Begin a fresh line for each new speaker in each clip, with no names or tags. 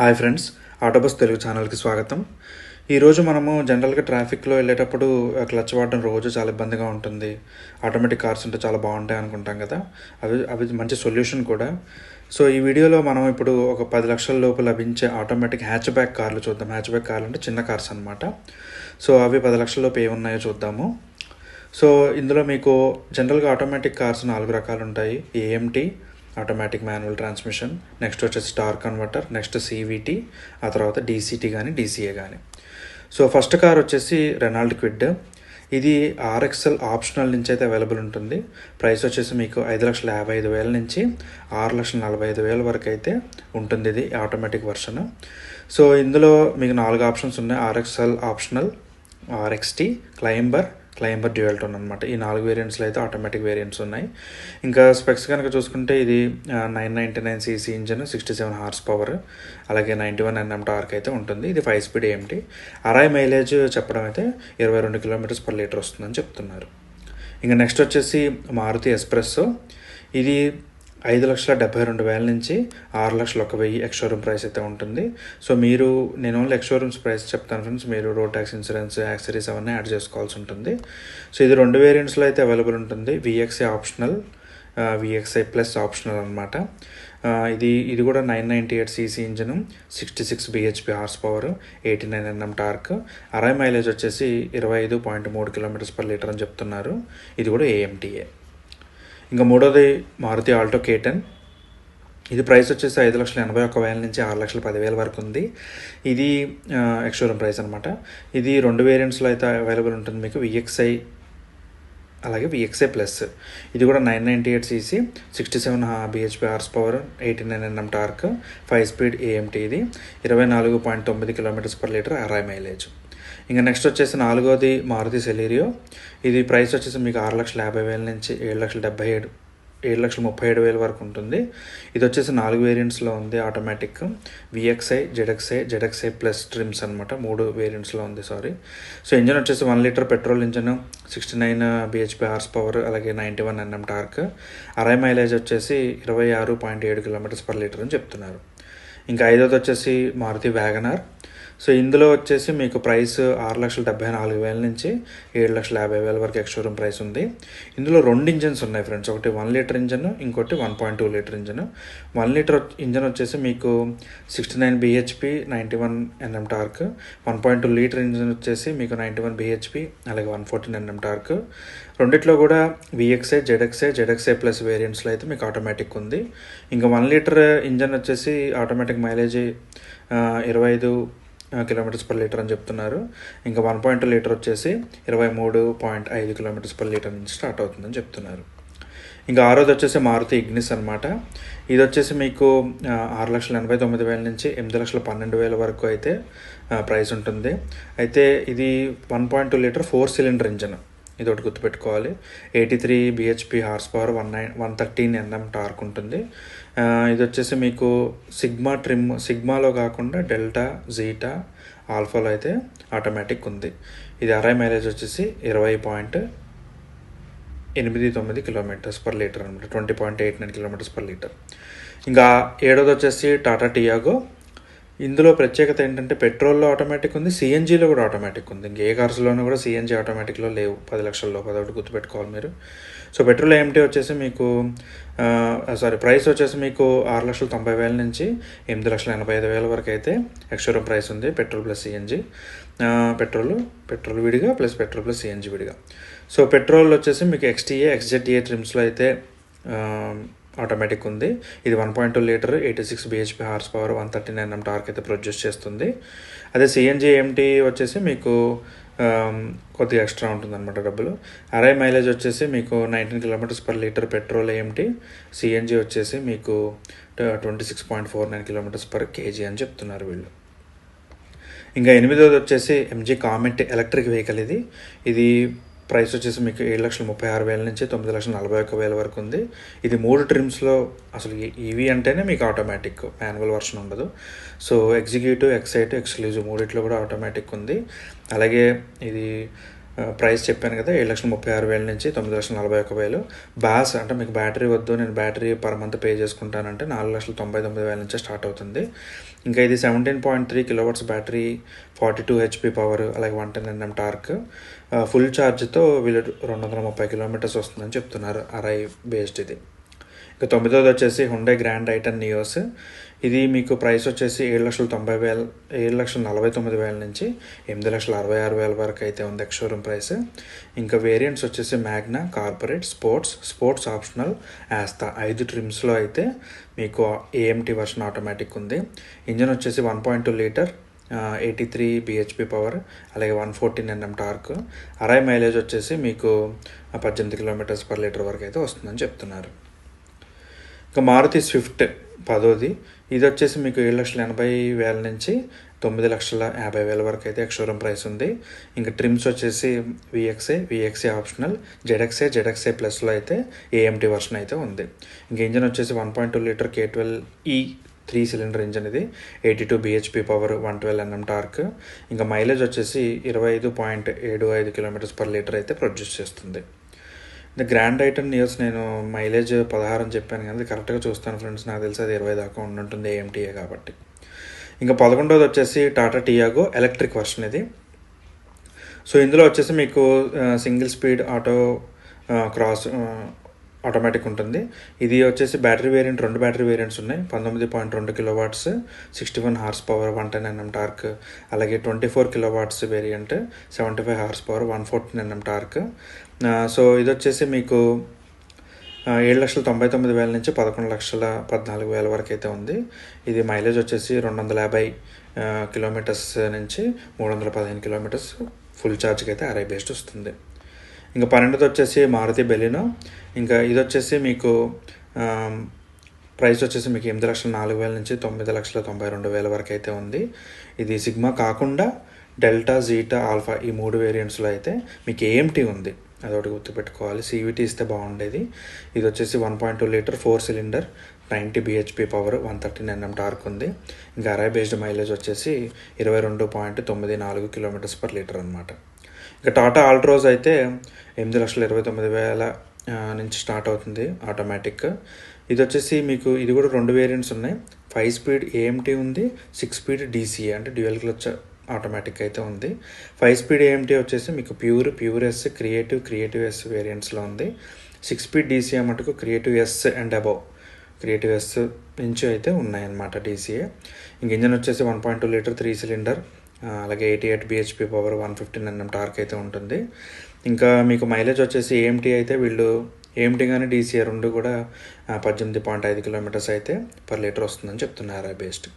Hi friends ఆటోబస్ Telugu ఛానల్కి స్వాగతం. ఈరోజు మనము జనరల్గా ట్రాఫిక్లో వెళ్ళేటప్పుడు క్లచ్ వాడడం రోజు చాలా ఇబ్బందిగా ఉంటుంది. ఆటోమేటిక్ కార్స్ ఉంటే చాలా బాగుంటాయి అనుకుంటాం కదా. అవి అవి మంచి సొల్యూషన్ కూడా. సో ఈ వీడియోలో మనం ఇప్పుడు ఒక పది లక్షల లోపు లభించే ఆటోమేటిక్ హ్యాచ్ బ్యాక్ కార్లు చూద్దాం. హ్యాచ్ బ్యాక్ కార్లు అంటే చిన్న కార్స్ అనమాట సో అవి పది లక్షల లోపు ఏమున్నాయో చూద్దాము. సో ఇందులో మీకు జనరల్గా ఆటోమేటిక్ కార్స్ నాలుగు రకాలు ఉంటాయి. AMT automatic manual transmission next వచ్చేసి స్టార్ కన్వర్టర్ నెక్స్ట్ సీవీటీ ఆ తర్వాత డీసీటీ కానీ డీసీఏ కానీ సో ఫస్ట్ కార్ వచ్చేసి రెనాల్డ్ క్విడ్ ఇది ఆర్ఎక్స్ఎల్ ఆప్షనల్ నుంచి అయితే అవైలబుల్ ఉంటుంది. ప్రైస్ వచ్చేసి మీకు ఐదు లక్షల యాభై ఐదు వేల నుంచి ఆరు లక్షల నలభై ఐదు వేల వరకు అయితే ఉంటుంది ఇది ఆటోమేటిక్ వర్షన్ సో ఇందులో మీకు నాలుగు ఆప్షన్స్ ఉన్నాయి. RXL optional RXT Climber Climber dual tone అనమాట ఈ నాలుగు వేరియంట్స్లో అయితే ఆటోమేటిక్ వేరియంట్స్ ఉన్నాయి. ఇంకా స్పెక్స్ కనుక చూసుకుంటే ఇది nine ninety nine CC engine sixty seven horse power అలాగే నైంటీ వన్ ఎన్ఎం టార్క్ అయితే ఉంటుంది. ఇది ఫైవ్ స్పీడ్ ఏమిటి అరాయి మైలేజ్ చెప్పడం అయితే ఇరవై రెండు కిలోమీటర్స్ పర్ లీటర్ వస్తుందని చెప్తున్నారు. ఇంకా నెక్స్ట్ వచ్చేసి మారుతి ఎస్ప్రెస్సో. ఇది ఐదు లక్షల డెబ్బై రెండు వేల నుంచి ఆరు లక్షల ఒక వెయ్యి ఎక్స్షోరూమ్ ప్రైస్ అయితే ఉంటుంది. సో మీరు నేను ఓన్లీ ఎక్స్షోరూమ్స్ ప్రైస్ చెప్తాను ఫ్రెండ్స్. మీరు రోడ్ ట్యాక్స్ ఇన్సూరెన్స్ యాక్సరీస్ అవన్నీ యాడ్ చేసుకోవాల్సి ఉంటుంది. సో ఇది రెండు వేరియంట్స్లో అయితే అవైలబుల్ ఉంటుంది. VXI optional VXI plus optional అనమాట ఇది ఇది కూడా nine ninety eight CC engine sixty six BHP horse power eighty nine NM torque. ARAI mileage వచ్చేసి ఇరవై ఐదు పాయింట్ మూడు కిలోమీటర్స్ పర్ లీటర్ అని చెప్తున్నారు. ఇది కూడా ఏఎంటీఏ ఇంకా మూడోది మారుతి ఆల్టో కేటన్ ఇది ప్రైస్ వచ్చేసి ఐదు లక్షల ఎనభై ఒక్క వేల నుంచి ఆరు లక్షల పదివేల వరకు ఉంది. ఇది ఎక్స్షోరూమ్ ప్రైస్ అనమాట ఇది రెండు వేరియంట్స్లో అయితే అవైలబుల్ ఉంటుంది మీకు విఎక్స్ఐ అలాగే విఎక్స్ఐ ప్లస్ ఇది కూడా nine ninety eight CC sixty seven BHP horse power eighty nine NM torque five speed AMT ఇది. ఇరవై నాలుగు పాయింట్ తొమ్మిది kilometres per litre ARAI mileage ఇంకా నెక్స్ట్ వచ్చేసి నాలుగోది మారుతి సెలీరియో. ఇది ప్రైస్ వచ్చేసి మీకు ఆరు లక్షల యాభై వేల నుంచి ఏడు లక్షల డెబ్బై ఏడు ఏడు లక్షల ముప్పై ఏడు వేల వరకు ఉంటుంది. ఇది వచ్చేసి నాలుగు వేరియంట్స్లో ఉంది automatic VXI ZXI ZXI plus trims అనమాట మూడు వేరియంట్స్లో ఉంది సారీ సో ఇంజన్ వచ్చేసి one litre petrol engine sixty nine BHP horse power అలాగే ninety one NM torque ARAI mileage వచ్చేసి ఇరవై ఆరు పాయింట్ ఏడు కిలోమీటర్స్ పర్ లీటర్ అని చెప్తున్నారు. ఇంకా ఐదోది వచ్చేసి మారుతి వ్యాగనార్ సో ఇందులో వచ్చేసి మీకు ప్రైస్ ఆరు లక్షల డెబ్బై నాలుగు వేల నుంచి ఏడు లక్షల యాభై వేల వరకు ఎక్స్షోరూమ్ ప్రైస్ ఉంది. ఇందులో రెండు ఇంజన్స్ ఉన్నాయి ఫ్రెండ్స్ ఒకటి వన్ లీటర్ ఇంజన్ ఇంకోటి one point two litre engine one litre engine వచ్చేసి మీకు sixty nine BHP ninety one NM torque one point two litre engine వచ్చేసి మీకు నైంటీ వన్ బిహెచ్పి అలాగే వన్ ఫోర్టీన్ ఎన్ఎం టార్క్ రెండిట్లో కూడా విఎక్సే జెడెక్సే జెడెక్సే plus వేరియంట్స్లో అయితే మీకు ఆటోమేటిక్ ఉంది. ఇంకా వన్ లీటర్ ఇంజన్ వచ్చేసి ఆటోమేటిక్ మైలేజ్ ఇరవై ఐదు కిలోమీటర్స్ పర్ లీటర్ అని చెప్తున్నారు. ఇంకా వన్ పాయింట్ లీటర్ వచ్చేసి ఇరవై మూడు పాయింట్ ఐదు కిలోమీటర్స్ పర్ లీటర్ నుంచి స్టార్ట్ అవుతుందని చెప్తున్నారు. ఇంకా ఆరోది వచ్చేసి మారుతి ఇగ్నిస్ అనమాట ఇది వచ్చేసి మీకు ఆరు లక్షల ఎనభై తొమ్మిది వేల నుంచి ఎనిమిది లక్షల పన్నెండు వేల వరకు అయితే ప్రైస్ ఉంటుంది. అయితే ఇది one point two litre four cylinder engine. ఇది ఒకటి గుర్తుపెట్టుకోవాలి. Eighty three BHP horse power one nine one thirteen NM torque ఉంటుంది. ఇది వచ్చేసి మీకు సిగ్మా ట్రిమ్ సిగ్మాలో కాకుండా డెల్టా జీటా ఆల్ఫాలో అయితే ఆటోమేటిక్ ఉంది. ఇది అరవై మైలేజ్ వచ్చేసి ఇరవై పాయింట్ ఎనిమిది తొమ్మిది కిలోమీటర్స్ పర్ లీటర్ అనమాట. Twenty point eight nine kilometres per litre. ఇంకా ఏడోది వచ్చేసి టాటా టియాగో. ఇందులో ప్రత్యేకత ఏంటంటే పెట్రోల్లో ఆటోమేటిక్ ఉంది సిఎన్జిలో కూడా ఆటోమేటిక్ ఉంది. ఇంకే ఏ కార్స్లోనూ కూడా సిఎన్జి ఆటోమేటిక్లో లేవు. పది లక్షల్లో పదొకటి గుర్తుపెట్టుకోవాలి మీరు. సో పెట్రోల్ ఏమిటి వచ్చేసి మీకు సారీ ప్రైస్ వచ్చేసి మీకు ఆరు లక్షల తొంభై వేల నుంచి ఎనిమిది లక్షల ఎనభై ఐదు వేల వరకు అయితే ఎక్స్షోరూమ్ ప్రైస్ ఉంది petrol plus CNG petrol petrol విడిగా ప్లస్ పెట్రోల్ ప్లస్ సిఎన్జి విడిగా. సో పెట్రోల్ వచ్చేసి మీకు ఎక్స్టీఏ ఎక్స్జెడ్ఏ ట్రిమ్స్లో అయితే ఆటోమేటిక్ ఉంది. ఇది one point two litre eighty six BHP horse power one thirty nine M torque అయితే ప్రొడ్యూస్ చేస్తుంది. అదే సిఎన్జి ఏమిటి వచ్చేసి మీకు um, కొద్దిగా ఎక్స్ట్రా ఉంటుందన్నమాట డబ్బులు. అరవై మైలేజ్ వచ్చేసి మీకు nineteen kilometres per litre petrol ఏమిటి సిఎన్జి వచ్చేసి మీకు twenty six point four nine kilometres per KG అని చెప్తున్నారు వీళ్ళు. ఇంకా ఎనిమిదోది వచ్చేసి ఎంజీ కామెంట్ ఎలక్ట్రిక్ వెహికల్ ఇది. ఇది ప్రైస్ వచ్చేసి మీకు ఏడు లక్షల ముప్పై ఆరు వేల నుంచి తొమ్మిది లక్షల నలభై ఒక్క వేల వరకు ఉంది. ఇది మూడు ట్రిమ్స్లో అసలు ఈవీ అంటేనే మీకు ఆటోమేటిక్ మాన్యువల్ వర్షన్ ఉండదు. సో ఎగ్జిక్యూటివ్ ఎక్సైట్ ఎక్స్క్లూజివ్ మూడిట్లో కూడా ఆటోమేటిక్ ఉంది. అలాగే ఇది ప్రైస్ చెప్పాను కదా ఏడు లక్షల ముప్పై ఆరు వేల నుంచి తొమ్మిది లక్షల నలభై ఒక వేలు. బ్యాస్ అంటే మీకు బ్యాటరీ వద్దు నేను బ్యాటరీ పర్ మంత్ పే చేసుకుంటానంటే నాలుగు లక్షల తొంభై తొమ్మిది వేల నుంచి స్టార్ట్ అవుతుంది. ఇంకా ఇది seventeen point three kilowatts battery forty two HP power అలాగే one ten NM torque. Full ఛార్జ్తో వీళ్ళు రెండు వందల ముప్పై కిలోమీటర్స్ వస్తుందని చెప్తున్నారు అరై బేస్డ్ ఇది. ఇక తొమ్మిదోది వచ్చేసి హుండే గ్రాండ్ ఐటన్ నియోస్. ఇది మీకు ప్రైస్ వచ్చేసి ఏడు లక్షల తొంభై వేల ఏడు లక్షల నలభై తొమ్మిది వేల నుంచి ఎనిమిది లక్షల అరవై ఆరు వేల వరకు అయితే ఉంది ఎక్స్ షోరూమ్ ప్రైస్ ఇంకా వేరియంట్స్ వచ్చేసి Magna corporate sports sports optional Asta ఐదు ట్రిమ్స్లో అయితే మీకు ఏఎంటీ వర్షన్ ఆటోమేటిక్ ఉంది. ఇంజన్ వచ్చేసి one point two litre eighty three BHP power అలాగే one fourteen NM torque ARAI mileage వచ్చేసి మీకు పద్దెనిమిది కిలోమీటర్స్ పర్ లీటర్ వరకు అయితే వస్తుందని చెప్తున్నారు. ఇంకా మారుతి స్విఫ్ట్ పదోది. ఇది వచ్చేసి మీకు ఏడు లక్షల ఎనభై వేల నుంచి తొమ్మిది లక్షల యాభై వేల వరకు అయితే ఎక్స్షోరూమ్ ప్రైస్ ఉంది. ఇంకా ట్రిమ్స్ వచ్చేసి విఎక్సే విఎక్సే ఆప్షనల్ జెడెక్సే జెడెక్సే ప్లస్లో అయితే ఏఎంటీ వర్షన్ అయితే ఉంది. ఇంక ఇంజన్ వచ్చేసి one point two litre K twelve E three cylinder engine ఇది. Eighty two BHP power one twelve NM torque. ఇంకా మైలేజ్ వచ్చేసి ఇరవై ఐదు పాయింట్ ఏడు ఐదు కిలోమీటర్స్ పర్ లీటర్ అయితే ప్రొడ్యూస్ చేస్తుంది. ద గ్రాండ్ ఐటన్ ఇయర్స్ నేను మైలేజ్ పదహారు అని చెప్పాను కానీ అది కరెక్ట్గా చూస్తాను ఫ్రెండ్స్ నాకు తెలిసి అది ఇరవై దాకా ఉండుంటుంది ఏఎంటీఏ కాబట్టి. ఇంకా పదకొండవది వచ్చేసి టాటా టియాగో ఎలక్ట్రిక్ వర్షన్ ఇది. సో ఇందులో వచ్చేసి మీకు single speed auto cross automatic ఉంటుంది. ఇది వచ్చేసి బ్యాటరీ వేరియంట్ రెండు బ్యాటరీ వేరియంట్స్ ఉన్నాయి. పంతొమ్మిది పాయింట్ రెండు kilowatts sixty one horse power one ten NM torque అలాగే twenty four kilowatts variant seventy five horse power one fourteen NM torque so ఇది వచ్చేసి మీకు ఏడు లక్షల తొంభై తొమ్మిది వేల నుంచి పదకొండు లక్షల పద్నాలుగు వేల వరకు అయితే ఉంది. ఇది మైలేజ్ వచ్చేసి రెండు వందల యాభై కిలోమీటర్స్ నుంచి మూడు వందల పదిహేను కిలోమీటర్స్ ఫుల్ ఛార్జ్కి అయితే అరై బేస్డ్ వస్తుంది. ఇంకా పన్నెండుది వచ్చేసి మారుతి బెలినో. ఇంకా ఇది వచ్చేసి మీకు ప్రైస్ వచ్చేసి మీకు ఎనిమిది లక్షల నాలుగు వేల నుంచి తొమ్మిది లక్షల తొంభై రెండు వేల వరకు అయితే ఉంది. ఇది సిగ్మా కాకుండా డెల్టా జీటా ఆల్ఫా ఈ మూడు వేరియంట్స్లో అయితే మీకు ఏఎంటీ ఉంది. అదొకటి గుర్తుపెట్టుకోవాలి. సీవీటీ ఇస్తే బాగుండేది. ఇది వచ్చేసి one point two litre four cylinder ninety BHP power one thirteen NM torque ఉంది. ఇంకా అరై బేస్డ్ మైలేజ్ వచ్చేసి ఇరవై రెండు పాయింట్ తొమ్మిది నాలుగు కిలోమీటర్స్ పర్ లీటర్ అనమాట ఇక టాటా ఆల్ట్రోజ్ అయితే ఎనిమిది లక్షల ఇరవై తొమ్మిది వేల నుంచి స్టార్ట్ అవుతుంది ఆటోమేటిక్ ఇది వచ్చేసి మీకు ఇది కూడా రెండు వేరియంట్స్ ఉన్నాయి. ఫైవ్ స్పీడ్ ఏఎంటీ ఉంది సిక్స్ స్పీడ్ డీసీఏ అంటే డ్యూయల్ క్లచ్ ఆటోమేటిక్ అయితే ఉంది. ఫైవ్ స్పీడ్ ఏఎంటీ వచ్చేసి మీకు pure pure S creative creative S వేరియంట్స్లో ఉంది. సిక్స్ స్పీడ్ డీసీఏ మటుకు creative S and above creative S నుంచి అయితే ఉన్నాయన్నమాట డీసీఏ ఇంక ఇంజన్ వచ్చేసి one point two litre three cylinder అలాగే eighty eight BHP power one fifteen NM torque అయితే ఉంటుంది. ఇంకా మీకు మైలేజ్ వచ్చేసి ఏఎంటీ అయితే వీళ్ళు ఏఎంటీ కానీ డీసీఏ రెండు కూడా పద్దెనిమిది పాయింట్ ఐదు కిలోమీటర్స్ అయితే పర్ లీటర్ వస్తుందని చెప్తున్నారు బేస్డ్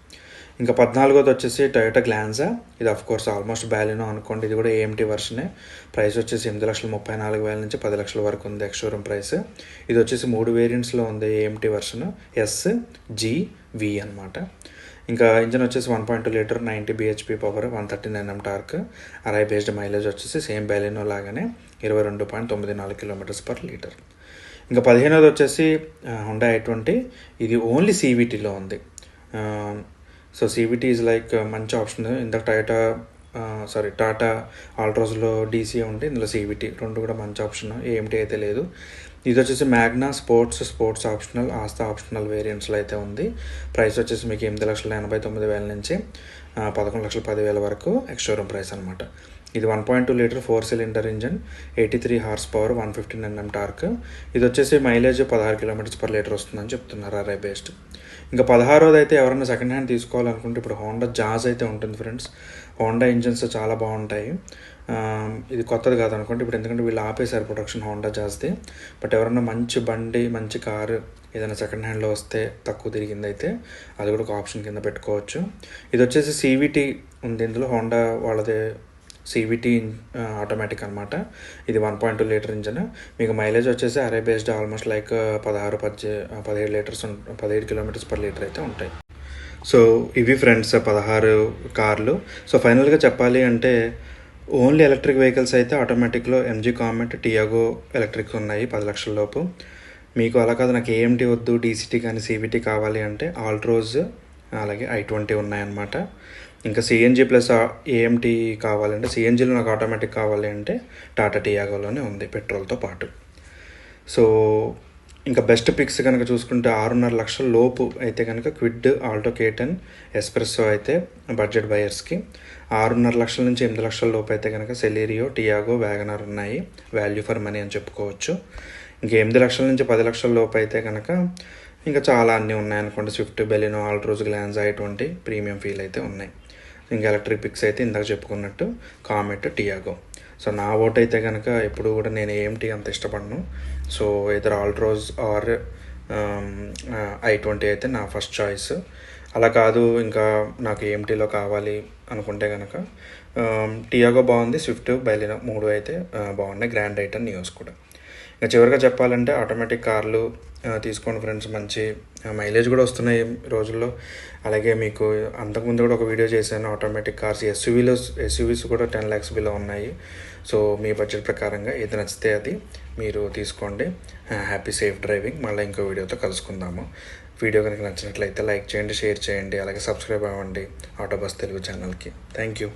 ఇంకా పద్నాలుగోది వచ్చేసి టొయోటా గ్లాన్జా ఇది అఫ్ కోర్స్ ఆల్మోస్ట్ బ్యాలినో అనుకోండి. ఇది కూడా ఏఎంటీ వర్షనే ప్రైస్ వచ్చేసి ఎనిమిది లక్షల ముప్పై నాలుగు వేల నుంచి పది లక్షల వరకు ఉంది ఎక్స్షోరూమ్ ప్రైస్ ఇది వచ్చేసి మూడు వేరియంట్స్లో ఉంది AMT version S G V అనమాట ఇంకా ఇంజన్ వచ్చేసి one point two litre ninety BHP power one thirty NM torque ARAI based mileage వచ్చేసి సేమ్ బ్యాలినో లాగానే ఇరవై రెండు పాయింట్ తొమ్మిది నాలుగు కిలోమీటర్స్ పర్ లీటర్ ఇంకా పదిహేనోది వచ్చేసి హుండా ఐ ట్వంటీ ఇది ఓన్లీ సీవీటీలో ఉంది. సో సీవీటీ ఈజ్ లైక్ మంచి ఆప్షన్ ఇందాక టయోటా సారీ టాటా ఆల్ట్రోస్లో డీసీ ఉంటే ఇందులో సీవీటీ రెండు కూడా మంచి ఆప్షన్ ఏమిటి అయితే లేదు. ఇది వచ్చేసి Magna sports sports optional Asta optional వేరియంట్స్లో అయితే ఉంది. ప్రైస్ వచ్చేసి మీకు ఎనిమిది లక్షల ఎనభై తొమ్మిది వేల నుంచి పదకొండు లక్షల పదివేల వరకు ఎక్స్షోరూమ్ ప్రైస్ అనమాట ఇది one point two litre four cylinder engine eighty three horse power one fifteen NM torque ఇది వచ్చేసి మైలేజ్ పదహారు కిలోమీటర్స్ పర్ లీటర్ వస్తుందని చెప్తున్నారు అరై బేస్డ్ ఇంకా పదహారోది అయితే ఎవరైనా సెకండ్ హ్యాండ్ తీసుకోవాలనుకుంటే ఇప్పుడు హోండా జాజ్ అయితే ఉంటుంది ఫ్రెండ్స్ హోండా ఇంజన్స్ చాలా బాగుంటాయి. ఇది కొత్తది కాదు అనుకోండి ఇప్పుడు ఎందుకంటే వీళ్ళు ఆపేశారు ప్రొడక్షన్ హోండా జాస్తి. బట్ ఎవరైనా మంచి బండి మంచి కారు ఏదైనా సెకండ్ హ్యాండ్లో వస్తే తక్కువ తిరిగింది అయితే అది కూడా ఒక ఆప్షన్ కింద పెట్టుకోవచ్చు. ఇది వచ్చేసి సీవీటీ ఉంది. ఇందులో హోండా వాళ్ళది సీవీటీ ఆటోమేటిక్ అనమాట ఇది one point two litre engine. మీకు మైలేజ్ వచ్చేసి అరే బేస్డ్ ఆల్మోస్ట్ లైక్ పదహారు పద్దె పదిహేడు లీటర్స్ పదిహేడు కిలోమీటర్స్ పర్ లీటర్ అయితే ఉంటాయి. సో ఇవి ఫ్రెండ్స్ పదహారు కార్లు. సో ఫైనల్గా చెప్పాలి అంటే ఓన్లీ ఎలక్ట్రిక్ వెహికల్స్ అయితే ఆటోమేటిక్లో ఎంజీ కామెంట్ టియాగో ఎలక్ట్రిక్ ఉన్నాయి పది లక్షల లోపు. మీకు అలా కాదు నాకు ఏఎంటీ వద్దు డీసీటీ కానీ సీబీటీ కావాలి అంటే ఆల్ట్రోజ్ అలాగే ఐ ట్వంటీ ఉన్నాయన్నమాట. ఇంకా సిఎన్జి ప్లస్ ఏఎంటీ కావాలంటే సిఎన్జిలో నాకు ఆటోమేటిక్ కావాలి అంటే టాటా టియాగోలోనే ఉంది పెట్రోల్తో పాటు. సో ఇంకా బెస్ట్ పిక్స్ కనుక చూసుకుంటే ఆరున్నర లక్షల లోపు అయితే కనుక Kwid Alto K ten espresso అయితే బడ్జెట్ బయర్స్కి. ఆరున్నర లక్షల నుంచి ఎనిమిది లక్షల లోపు అయితే కనుక సెలీరియో టియాగో వ్యాగనర్ ఉన్నాయి. వాల్యూ ఫర్ మనీ అని చెప్పుకోవచ్చు. ఇంకా ఎనిమిది లక్షల నుంచి పది లక్షల లోపు అయితే కనుక ఇంకా చాలా అన్నీ ఉన్నాయనుకోండి. స్విఫ్ట్ బెలినో ఆల్ట్రోజ్ గ్లాన్స్ అయ్యేటువంటి ప్రీమియం ఫీల్ అయితే ఉన్నాయి. ఇంకా ఎలక్ట్రిక్ పిక్స్ అయితే ఇందాక చెప్పుకున్నట్టు కామెట్ టియాగో. సో నా ఓట్ అయితే కనుక ఎప్పుడు కూడా నేను ఏఎంటీ అంత ఇష్టపడను. సో ఇద్దరు ఆల్ట్రోజ్ ఆర్ ఐ ట్వంటీ అయితే నా ఫస్ట్ చాయిస్ అలా కాదు ఇంకా నాకు ఏఎంటీలో కావాలి అనుకుంటే కనుక టియాగో um, బాగుంది స్విఫ్ట్ బయలిన మూడు అయితే uh, బాగున్నాయి గ్రాండ్ ఐటన్ న్యూస్ కూడా. ఇంకా చివరిగా చెప్పాలంటే ఆటోమేటిక్ కార్లు తీసుకోండి ఫ్రెండ్స్ మంచి మైలేజ్ కూడా వస్తున్నాయి రోజుల్లో. అలాగే మీకు అంతకుముందు కూడా ఒక వీడియో చేశాను ఆటోమేటిక్ కార్స్ ఎస్యూవీలో ఎస్యూవీస్ కూడా టెన్ ల్యాక్స్ బిలో ఉన్నాయి. సో మీ బడ్జెట్ ప్రకారంగా ఏది నచ్చితే అది మీరు తీసుకోండి. హ్యాపీ సేఫ్ డ్రైవింగ్ మళ్ళీ ఇంకో వీడియోతో కలుసుకుందాము. వీడియో కనుక నచ్చినట్లయితే లైక్ చేయండి షేర్ చేయండి అలాగే సబ్స్క్రైబ్ అవ్వండి. ఆటో బస్ తెలుగు ఛానల్కి థ్యాంక్ యూ